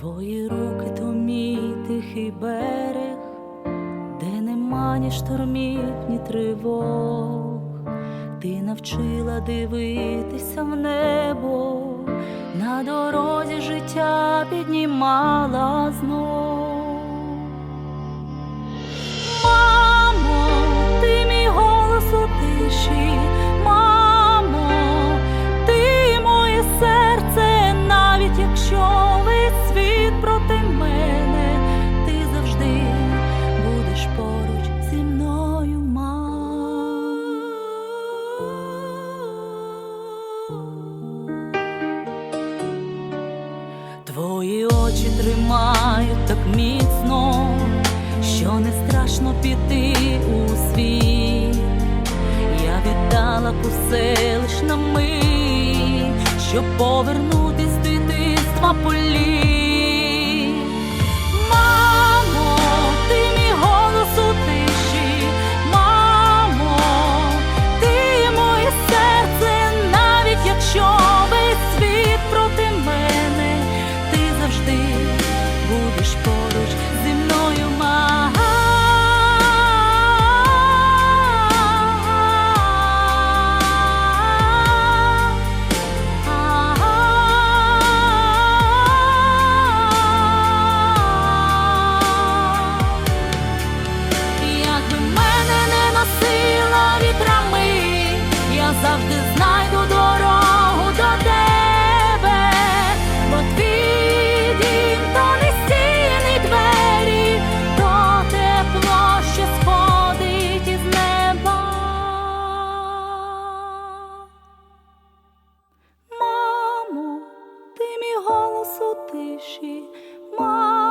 Твої руки то мій тихий берег, де нема ні штормів, ні тривог. Ти навчила дивитися в небо, на дорозі життя піднімала знов. Твої очі тримають так міцно, що не страшно піти у світ. Я віддала усе лиш на мить, щоб повернутись з дитинства політ. Поруч зі мною, ма. Завжди знайду Мамо,